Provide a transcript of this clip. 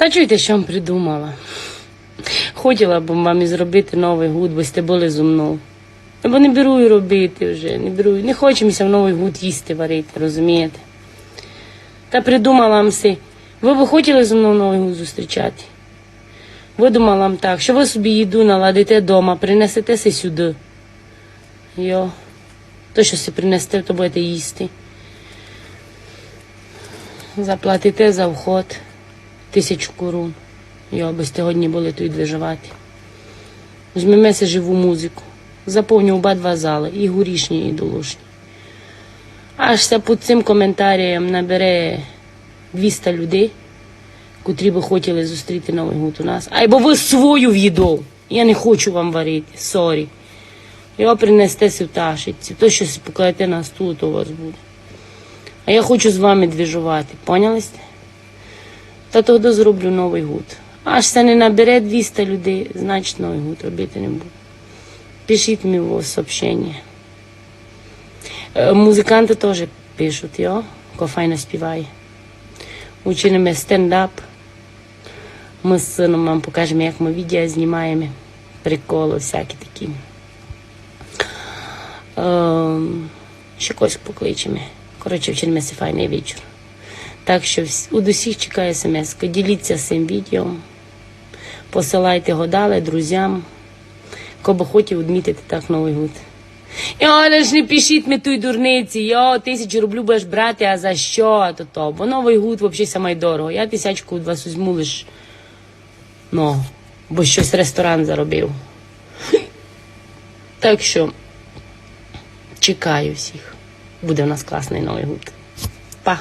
Та чуєте, що вам придумала? Хотіла б вам і зробити новий гуд, бо сте були зо мною. Бо не беру і робити вже, не беру. Не хочемося в новий гуд їсти варити, розумієте? Та придумала вам си. Ви б хотіли зі мною новий гуд зустрічати? Видумала вам так, що ви собі їду наладите вдома, принесете си сюди. Йо. То, що си принесете, то будете їсти. Заплатите за вход тисячу корун. Йо, аби сьогодні були тут виживати. Візьмемося живу музику. Заповню оба два зали, і горішні, і долушні. Аж під цим коментарієм набере 200 людей, котрі би хотіли зустріти Новий год у нас. Або ви свою в'їдов. Я не хочу вам варити, сорі. Його принесете си в ташиці. То, що си покладете на стул, то у вас буде. А я хочу з вами двіжувати, поняли? Та тоді зроблю Новий год. Аж це не набере 200 людей, значить Новий год робити не буду. Пишіть мені в сообщення. Е, Музиканти теж пишуть, йо, файно співає. Учимо стендап. Ми з сином вам покажемо, як ми відео знімаємо. Приколи всякі такі. Ем, ще когось покличемо. Коротше, вчимося файний вечір. Так що у усіх чекає смс. Діліться цим відео. Посилайте його далі друзям. Кого хотів відмітити так Новий год. І але ж не пишіть ми той дурниці, йо, тисячу рублю будеш брати, а за що то то? Бо Новий год взагалі саме дорого. Я тисячку від вас візьму лиш, ну, бо щось ресторан заробив. Так що чекаю всіх. Буде в нас класний Новий год. Па!